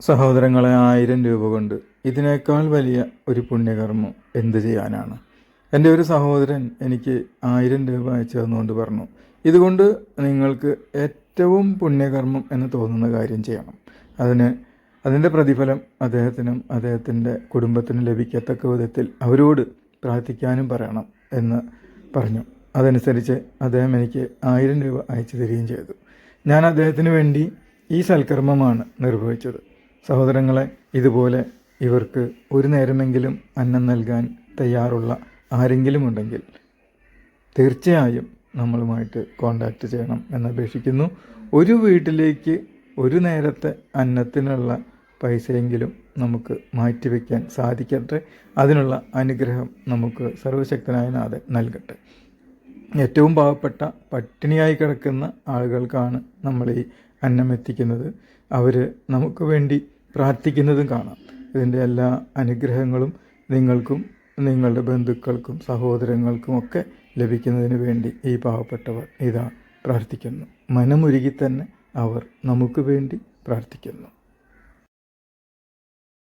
സഹോദരങ്ങളെ ആയിരം രൂപ കൊണ്ട് ഇതിനേക്കാൾ വലിയ ഒരു പുണ്യകർമ്മം എന്ത് ചെയ്യാനാണ്? എന്റെ ഒരു സഹോദരൻ എനിക്ക് ആയിരം രൂപ അയച്ചു തന്നുകൊണ്ട് പറഞ്ഞു ഇതുകൊണ്ട് നിങ്ങൾക്ക് ഏറ്റവും പുണ്യകർമ്മം എന്ന് തോന്നുന്ന കാര്യം ചെയ്യണം. അതിന് അതിന്റെ പ്രതിഫലം അദ്ദേഹത്തിനും അദ്ദേഹത്തിന്റെ കുടുംബത്തിനും ലഭിക്കത്തക്ക വിധത്തിൽ അവരോട് പ്രാർത്ഥിക്കാനും പറയണം എന്ന് പറഞ്ഞു. അതനുസരിച്ച് അദ്ദേഹം എനിക്ക് ആയിരം രൂപ അയച്ചു തരികയും ചെയ്തു. ഞാൻ അദ്ദേഹത്തിന് വേണ്ടി ഈ സൽക്കർമ്മമാണ് നിർവഹിച്ചത്. സഹോദരങ്ങളെ ഇതുപോലെ ഇവർക്ക് ഒരു നേരമെങ്കിലും അന്നം നൽകാൻ തയ്യാറുള്ള ആരെങ്കിലും ഉണ്ടെങ്കിൽ തീർച്ചയായും നമ്മളുമായിട്ട് കോണ്ടാക്റ്റ് ചെയ്യണം എന്നപേക്ഷിക്കുന്നു. ഒരു വീട്ടിലേക്ക് ഒരു നേരത്തെ അന്നത്തിനുള്ള പൈസയെങ്കിലും നമുക്ക് മാറ്റിവെക്കാൻ സാധിക്കട്ടെ. അതിനുള്ള അനുഗ്രഹം നമുക്ക് സർവശക്തനായ നാഥൻ നൽകട്ടെ. ഏറ്റവും പാവപ്പെട്ട പട്ടിണിയായി കിടക്കുന്ന ആളുകൾക്കാണ് നമ്മൾ ഈ അന്നം എത്തിക്കുന്നത്. അവർ നമുക്ക് വേണ്ടി പ്രാർത്ഥിക്കുന്നതും കാണാം. ഇതിന്റെ എല്ലാ അനുഗ്രഹങ്ങളും നിങ്ങൾക്കും നിങ്ങളുടെ ബന്ധുക്കൾക്കും സഹോദരങ്ങൾക്കും ഒക്കെ ലഭിക്കുന്നതിന് വേണ്ടി ഈ പാവപ്പെട്ടവർ ഇതാ പ്രാർത്ഥിക്കുന്നു. മനമുരുകി തന്നെ അവർ നമുക്ക് വേണ്ടി പ്രാർത്ഥിക്കുന്നു.